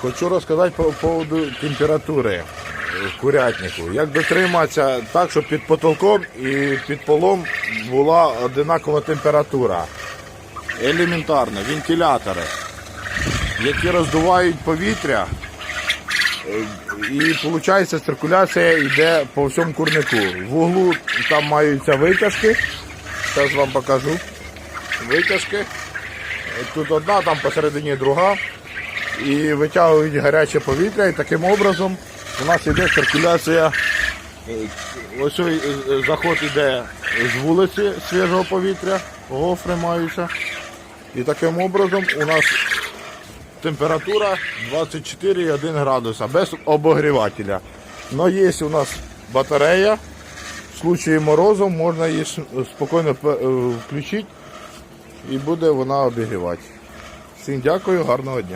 Хочу розказати по поводу температури в курятнику. Як дотриматися так, щоб під потолком і під полом була одинакова температура. Елементарно, вентилятори, які роздувають повітря, е, і виходить циркуляція йде по всьому курнику. В углу там маються витяжки. Зараз вам покажу. Витяжки. Тут одна, там посередині друга. І витягують гаряче повітря, і таким образом у нас йде циркуляція. Е, Ось е, заход іде з вулиці свіжого повітря, гофри маються. І таким образом у нас температура 24,1 градуса без обогрівателя. Но є у нас батарея. В случаї морозу можна її спокійно е, включити і буде вона обігрівати. Всім дякую, гарного дня.